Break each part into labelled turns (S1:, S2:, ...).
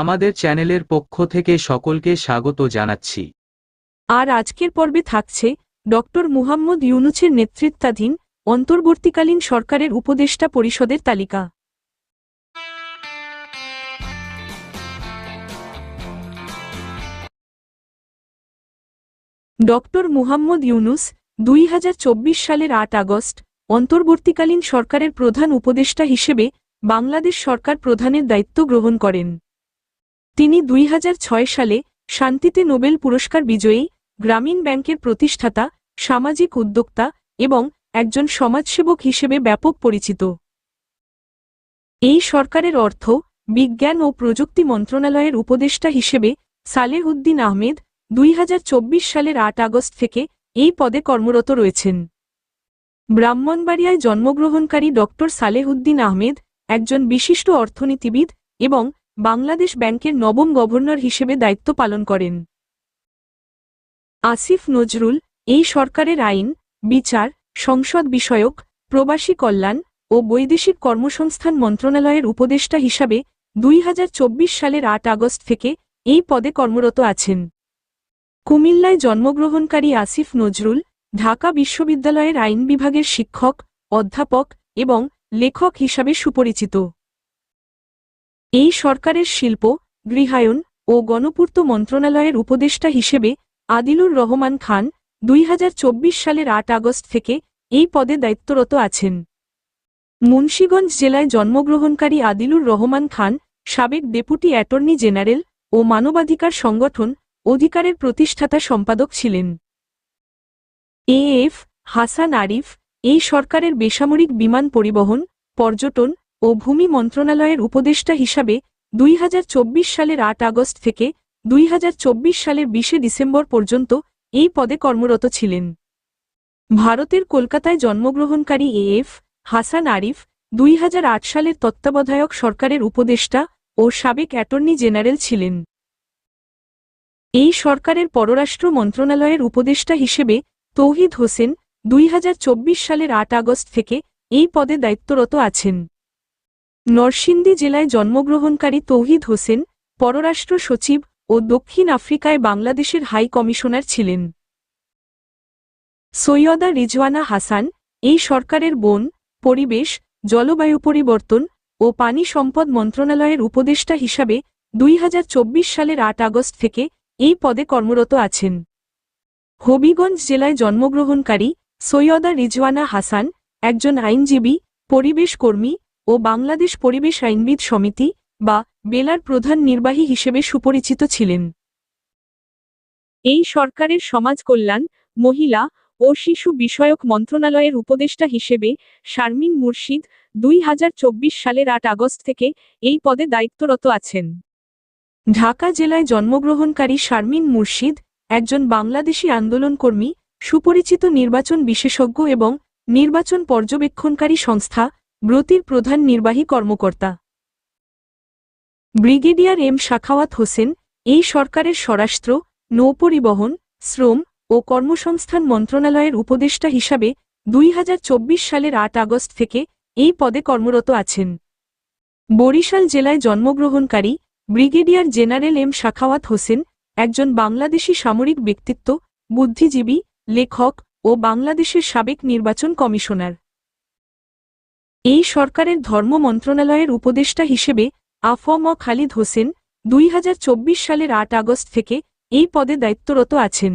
S1: আমাদের চ্যানেলের পক্ষ থেকে সকলকে স্বাগত জানাচ্ছি।
S2: আর আজকের পর্বে থাকছে ডক্টর মুহাম্মদ ইউনুছের নেতৃত্বাধীন অন্তর্বর্তীকালীন সরকারের উপদেষ্টা পরিষদের তালিকা। ডক্টর মুহাম্মদ ইউনুস দুই হাজার চব্বিশ সালের আট আগস্ট অন্তর্বর্তীকালীন সরকারের প্রধান উপদেষ্টা হিসেবে বাংলাদেশ সরকার প্রধানের দায়িত্ব গ্রহণ করেন। তিনি দুই হাজার ছয় সালে শান্তিতে নোবেল পুরস্কার বিজয়ী গ্রামীণ ব্যাংকের প্রতিষ্ঠাতা, সামাজিক উদ্যোক্তা এবং একজন সমাজসেবক হিসেবে ব্যাপক পরিচিত। এই সরকারের অর্থ বিজ্ঞান ও প্রযুক্তি মন্ত্রণালয়ের উপদেষ্টা হিসেবে সালেহ উদ্দিন আহমেদ দুই হাজার চব্বিশ সালের আট আগস্ট থেকে এই পদে কর্মরত রয়েছেন। ব্রাহ্মণবাড়িয়ায় জন্মগ্রহণকারী ড সালেহ উদ্দিন আহমেদ একজন বিশিষ্ট অর্থনীতিবিদ এবং বাংলাদেশ ব্যাংকের নবম গভর্নর হিসেবে দায়িত্ব পালন করেন। আসিফ নজরুল, এই সরকারের আইন, বিচার, সংসদ বিষয়ক, প্রবাসী কল্যাণ ও বৈদেশিক কর্মসংস্থান মন্ত্রণালয়ের উপদেষ্টা হিসাবে দুই হাজার চব্বিশ সালের আট আগস্ট থেকে এই পদে কর্মরত আছেন। কুমিল্লায় জন্মগ্রহণকারী আসিফ নজরুল, ঢাকা বিশ্ববিদ্যালয়ের আইন বিভাগের শিক্ষক, অধ্যাপক এবং লেখক হিসাবে সুপরিচিত। এই সরকারের শিল্প, গৃহায়ন ও গণপূর্ত মন্ত্রণালয়ের উপদেষ্টা হিসেবে আদিলুর রহমান খান দুই হাজার চব্বিশ সালের আট আগস্ট থেকে এই পদে দায়িত্বরত আছেন। মুন্সীগঞ্জ জেলায় জন্মগ্রহণকারী আদিলুর রহমান খান সাবেক ডেপুটি অ্যাটর্নি জেনারেল ও মানবাধিকার সংগঠন অধিকারের প্রতিষ্ঠাতা সম্পাদক ছিলেন। এএফ হাসান আরিফ এই সরকারের বেসামরিক বিমান পরিবহন, পর্যটন ও ভূমি মন্ত্রণালয়ের উপদেষ্টা হিসাবে দুই হাজার চব্বিশ সালের আট আগস্ট থেকে দুই হাজার চব্বিশ সালের বিশে ডিসেম্বর পর্যন্ত এই পদে কর্মরত ছিলেন। ভারতের কলকাতায় জন্মগ্রহণকারী এএফ হাসান আরিফ, দুই হাজার আট সালের তত্ত্বাবধায়ক সরকারের উপদেষ্টা ও সাবেক অ্যাটর্নি জেনারেল ছিলেন। এই সরকারের পররাষ্ট্র মন্ত্রণালয়ের উপদেষ্টা হিসেবে তৌহিদ হোসেন দুই হাজার চব্বিশ সালের আট আগস্ট থেকে এই পদে দায়িত্বরত আছেন। নরসিংদী জেলায় জন্মগ্রহণকারী তৌহিদ হোসেন, পররাষ্ট্র সচিব ও দক্ষিণ আফ্রিকায় বাংলাদেশের হাই কমিশনার ছিলেন। সৈয়দা রিজওয়ানা হাসান, এই সরকারের বন, পরিবেশ, জলবায়ু পরিবর্তন ও পানি সম্পদ মন্ত্রণালয়ের উপদেষ্টা হিসাবে দুই হাজার চব্বিশ সালের আট আগস্ট থেকে এই পদে কর্মরত আছেন। হবিগঞ্জ জেলায় জন্মগ্রহণকারী সৈয়দা রিজওয়ানা হাসান একজন আইনজীবী, পরিবেশ কর্মী ও বাংলাদেশ পরিবেশ আইনবিদ সমিতি, বা বেলার প্রধান নির্বাহী হিসেবে সুপরিচিত ছিলেন। এই সরকারের সমাজ কল্যাণ, মহিলা ও শিশু বিষয়ক মন্ত্রণালয়ের উপদেষ্টা হিসেবে শারমিন মুর্শিদ দুই সালের আট আগস্ট থেকে এই পদে দায়িত্বরত আছেন। ঢাকা জেলায় জন্মগ্রহণকারী শারমিন মুর্শিদ একজন বাংলাদেশী আন্দোলনকর্মী, সুপরিচিত নির্বাচন বিশেষজ্ঞ এবং নির্বাচন পর্যবেক্ষণকারী সংস্থা ব্রতির প্রধান নির্বাহী কর্মকর্তা। ব্রিগেডিয়ার এম শাখাওয়াত হোসেন, এই সরকারের স্বরাষ্ট্র, নৌপরিবহন, শ্রম ও কর্মসংস্থান মন্ত্রণালয়ের উপদেষ্টা হিসাবে দুই হাজার চব্বিশ সালের আট আগস্ট থেকে এই পদে কর্মরত আছেন। বরিশাল জেলায় জন্মগ্রহণকারী brigadier general M Shakhawat Hossain একজন বাংলাদেশী সামরিক ব্যক্তিত্ব, বুদ্ধিজীবী, লেখক ও বাংলাদেশের সাবেক নির্বাচন কমিশনার। এই সরকারের ধর্ম মন্ত্রণালয়ের উপদেষ্টা হিসেবে আফম খালিদ হোসেন দুই হাজার চব্বিশ সালের আট আগস্ট থেকে এই পদে দায়িত্বরত আছেন।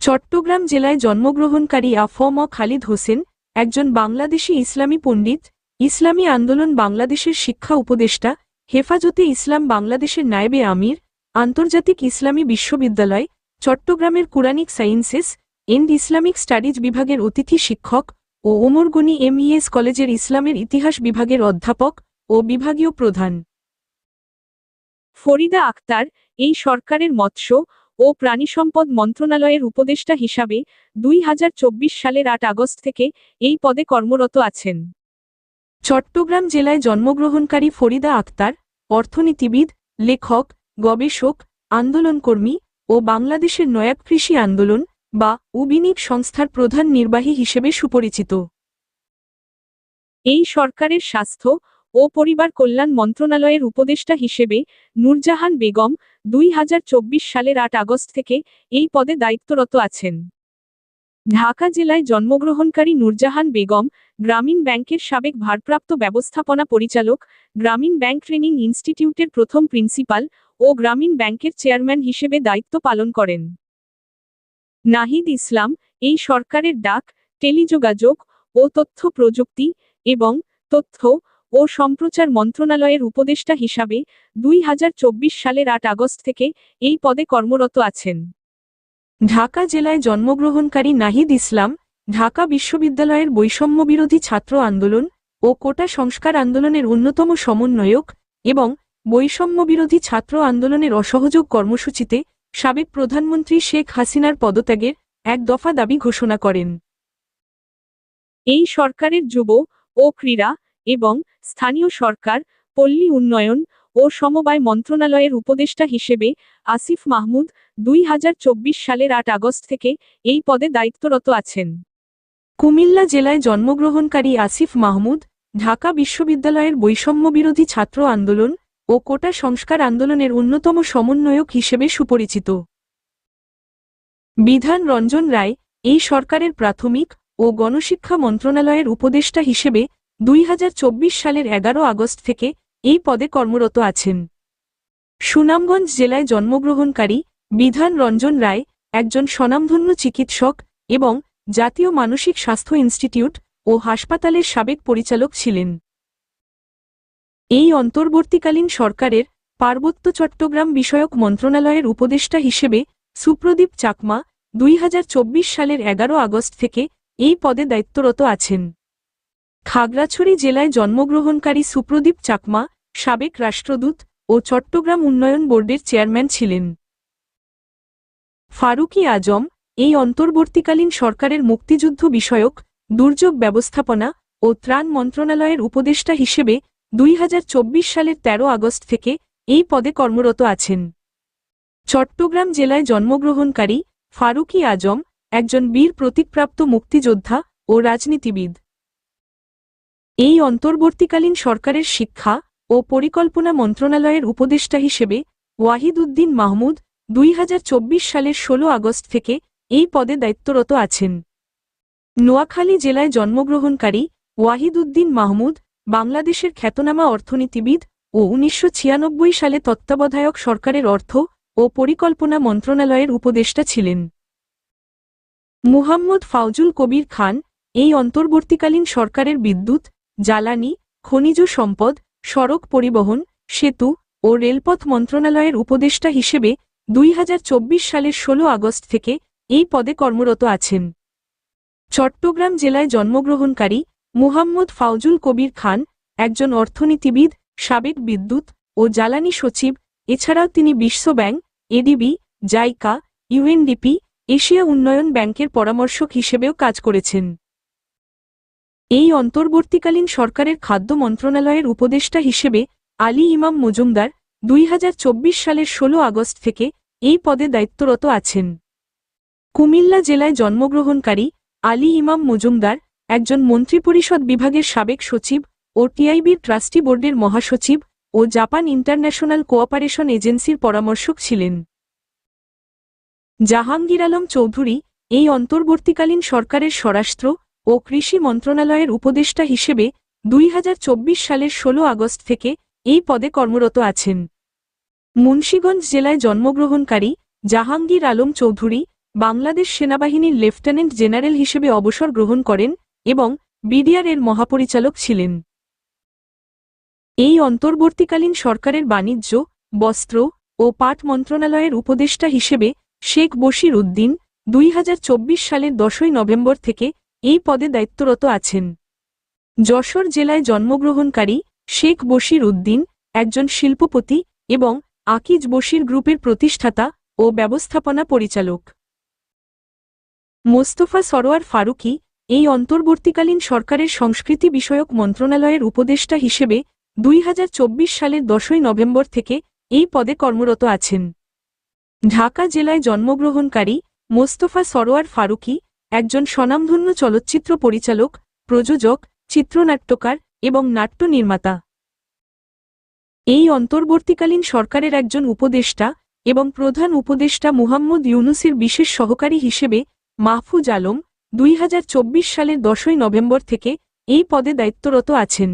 S2: চট্টগ্রাম জেলায় জন্মগ্রহণকারী আফম খালিদ হোসেন একজন বাংলাদেশী ইসলামী পণ্ডিত, ইসলামী আন্দোলন বাংলাদেশের শিক্ষা উপদেষ্টা, হেফাজতে ইসলাম বাংলাদেশের নায়েবে আমির, আন্তর্জাতিক ইসলামী বিশ্ববিদ্যালয়, চট্টগ্রামের Quranic sciences, and Islamic studies বিভাগের অতিথি শিক্ষক ও ওমরগনি এমইএস কলেজের ইসলামের ইতিহাস বিভাগের অধ্যাপক ও বিভাগীয় প্রধান। ফরিদা আক্তার, এই সরকারের মৎস্য ও প্রাণিসম্পদ মন্ত্রণালয়ের উপদেষ্টা হিসাবে দুই হাজার চব্বিশ সালের আট আগস্ট থেকে এই পদে কর্মরত আছেন। চট্টগ্রাম জেলায় জন্মগ্রহণকারী ফরিদা আক্তার, অর্থনীতিবিদ, লেখক, গবেষক, আন্দোলনকর্মী ও বাংলাদেশের নয়াব কৃষি আন্দোলন বা উবিনিক সংস্থার প্রধান নির্বাহী হিসেবে সুপরিচিত। এই সরকারের স্বাস্থ্য ও পরিবার কল্যাণ মন্ত্রণালয়ের উপদেষ্টা হিসেবে নূরজাহান বেগম দুই হাজার চব্বিশ সালের আট আগস্ট থেকে এই পদে দায়িত্বরত আছেন। ঢাকা জেলায় জন্মগ্রহণকারী নূরজাহান বেগম গ্রামীণ ব্যাংকের সাবেক ভারপ্রাপ্ত ব্যবস্থাপনা পরিচালক, গ্রামীণ ব্যাংক ট্রেনিং ইনস্টিটিউটের প্রথম প্রিন্সিপাল ও গ্রামীণ ব্যাংকের চেয়ারম্যান হিসেবে দায়িত্ব পালন করেন। নাহিদ ইসলাম, এই সরকারের ডাক, টেলিযোগাযোগ ও তথ্য প্রযুক্তি এবং তথ্য ও সম্প্রচার মন্ত্রণালয়ের উপদেষ্টা হিসাবে দুই হাজার চব্বিশ সালের আট আগস্ট থেকে এই পদে কর্মরত আছেন। ঢাকা জেলায় জন্মগ্রহণকারী নাহিদ ইসলাম, ঢাকা বিশ্ববিদ্যালয়ের বৈষম্যবিরোধী ছাত্র আন্দোলন ও কোটা সংস্কার আন্দোলনের অন্যতম সমন্বয়ক এবং বৈষম্যবিরোধী ছাত্র আন্দোলনের অসহযোগ কর্মসূচিতে সাবেক প্রধানমন্ত্রী শেখ হাসিনার পদত্যাগের এক দফা দাবি ঘোষণা করেন। এই সরকারের যুব ও ক্রীড়া এবং স্থানীয় সরকার, পল্লী উন্নয়ন ও সমবায় মন্ত্রণালয়ের উপদেষ্টা হিসেবে আসিফ মাহমুদ দুই হাজার চব্বিশ সালের আট আগস্ট থেকে এই পদে দায়িত্বরত আছেন। কুমিল্লা জেলায় জন্মগ্রহণকারী আসিফ মাহমুদ, ঢাকা বিশ্ববিদ্যালয়ের বৈষম্যবিরোধী ছাত্র আন্দোলন ও কোটা সংস্কার আন্দোলনের অন্যতম সমন্বয়ক হিসেবে সুপরিচিত। বিধান রঞ্জন রায়, এই সরকারের প্রাথমিক ও গণশিক্ষা মন্ত্রণালয়ের উপদেষ্টা হিসেবে দুই হাজার চব্বিশ সালের এগারো আগস্ট থেকে এই পদে কর্মরত আছেন। সুনামগঞ্জ জেলায় জন্মগ্রহণকারী বিধান রঞ্জন রায় একজন স্বনামধন্য চিকিৎসক এবং জাতীয় মানসিক স্বাস্থ্য ইনস্টিটিউট ও হাসপাতালের সাবেক পরিচালক ছিলেন। এই অন্তর্বর্তীকালীন সরকারের পার্বত্য চট্টগ্রাম বিষয়ক মন্ত্রণালয়ের উপদেষ্টা হিসেবে সুপ্রদীপ চাকমা দুই হাজার চব্বিশ সালের এগারো আগস্ট থেকে এই পদে দায়িত্বরত আছেন। খাগড়াছড়ি জেলায় জন্মগ্রহণকারী সুপ্রদীপ চাকমা সাবেক রাষ্ট্রদূত ও চট্টগ্রাম উন্নয়ন বোর্ডের চেয়ারম্যান ছিলেন। ফারুকি আজম এই অন্তর্বর্তীকালীন সরকারের মুক্তিযুদ্ধ বিষয়ক দুর্যোগ ব্যবস্থাপনা ও ত্রাণ মন্ত্রণালয়ের উপদেষ্টা হিসেবে দুই হাজার চব্বিশ সালের ১৩ আগস্ট থেকে এই পদে কর্মরত আছেন। চট্টগ্রাম জেলায় জন্মগ্রহণকারী ফারুকি আজম একজন বীর প্রতীকপ্রাপ্ত মুক্তিযোদ্ধা ও রাজনীতিবিদ। এই অন্তর্বর্তীকালীন সরকারের শিক্ষা ও পরিকল্পনা মন্ত্রণালয়ের উপদেষ্টা হিসেবে ওয়াহিদ উদ্দিন মাহমুদ দুই হাজার চব্বিশ সালের ১৬ আগস্ট থেকে এই পদে দায়িত্বরত আছেন। নোয়াখালী জেলায় জন্মগ্রহণকারী ওয়াহিদ উদ্দিন মাহমুদ বাংলাদেশের খ্যাতনামা অর্থনীতিবিদ ও উনিশশো ছিয়ানব্বই সালে তত্ত্বাবধায়ক সরকারের অর্থ ও পরিকল্পনা মন্ত্রণালয়ের উপদেষ্টা ছিলেন। মুহাম্মদ ফাউজুল কবির খান এই অন্তর্বর্তীকালীন সরকারের বিদ্যুৎ, জ্বালানি, খনিজ সম্পদ, সড়ক পরিবহন, সেতু ও রেলপথ মন্ত্রণালয়ের উপদেষ্টা হিসেবে দুই হাজার চব্বিশ সালের ১৬ আগস্ট থেকে এই পদে কর্মরত আছেন। চট্টগ্রাম জেলায় জন্মগ্রহণকারী মুহাম্মদ ফাউজুল কবির খান, একজন অর্থনীতিবিদ, সাবেক বিদ্যুৎ ও জ্বালানি সচিব, এছাড়াও তিনি বিশ্বব্যাংক এডিবি, জাইকা, ইউএনডিপি, এশিয়া উন্নয়ন ব্যাংকের পরামর্শক হিসেবেও কাজ করেছেন। এই অন্তর্বর্তীকালীন সরকারের খাদ্য মন্ত্রণালয়ের উপদেষ্টা হিসেবে আলী ইমাম মজুমদার দুই হাজার চব্বিশ সালের ১৬ আগস্ট থেকে এই পদে দায়িত্বরত আছেন। কুমিল্লা জেলায় জন্মগ্রহণকারী আলী ইমাম মজুমদার একজন মন্ত্রিপরিষদ বিভাগের সাবেক সচিব ও টিআইবির ট্রাস্টি বোর্ডের মহাসচিব ও জাপান ইন্টারন্যাশনাল কোঅপারেশন এজেন্সির পরামর্শক ছিলেন। জাহাঙ্গীর আলম চৌধুরী এই অন্তর্বর্তীকালীন সরকারের স্বরাষ্ট্র ও কৃষি মন্ত্রণালয়ের উপদেষ্টা হিসেবে দুই হাজার চব্বিশ সালের ১৬ আগস্ট থেকে এই পদে কর্মরত আছেন। মুন্সীগঞ্জ জেলায় জন্মগ্রহণকারী জাহাঙ্গীর আলম চৌধুরী বাংলাদেশ সেনাবাহিনীর লেফটেন্যান্ট জেনারেল হিসেবে অবসর গ্রহণ করেন এবং বিডিআর এর মহাপরিচালক ছিলেন। এই অন্তর্বর্তীকালীন সরকারের বাণিজ্য, বস্ত্র ও পাট মন্ত্রণালয়ের উপদেষ্টা হিসেবে শেখ বশির উদ্দিন দুই সালের দশই নভেম্বর থেকে এই পদে দায়িত্বরত আছেন। যশোর জেলায় জন্মগ্রহণকারী শেখ বশির উদ্দিন একজন শিল্পপতি এবং আকিজ বশির গ্রুপের প্রতিষ্ঠাতা ও ব্যবস্থাপনা পরিচালক। মোস্তফা সরোয়ার ফারুকি এই অন্তর্বর্তীকালীন সরকারের সংস্কৃতি বিষয়ক মন্ত্রণালয়ের উপদেষ্টা হিসেবে দুই হাজার চব্বিশ সালের দশই নভেম্বর থেকে এই পদে কর্মরত আছেন। ঢাকা জেলায় জন্মগ্রহণকারী মোস্তফা সরোয়ার ফারুকি একজন স্বনামধন্য চলচ্চিত্র পরিচালক, প্রযোজক, চিত্রনাট্যকার এবং নাট্য নির্মাতা। এই অন্তর্বর্তীকালীন সরকারের একজন উপদেষ্টা এবং প্রধান উপদেষ্টা মুহাম্মদ ইউনুসের বিশেষ সহকারী হিসেবে মাহফুজ আলম দুই হাজার চব্বিশ সালের দশই নভেম্বর থেকে এই পদে দায়িত্বরত আছেন।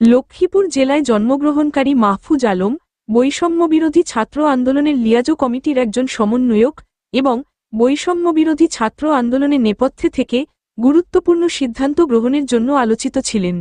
S2: লক্ষ্মীপুর জেলায় জন্মগ্রহণকারী মাহফুজ আলম, বৈষম্যবিরোধী ছাত্র আন্দোলনের লিয়াজো কমিটির একজন সমন্বয়ক এবং বৈষম্যবিরোধী ছাত্র আন্দোলনের নেপথ্যে থেকে গুরুত্বপূর্ণ সিদ্ধান্ত গ্রহণের জন্য আলোচিত ছিলেন।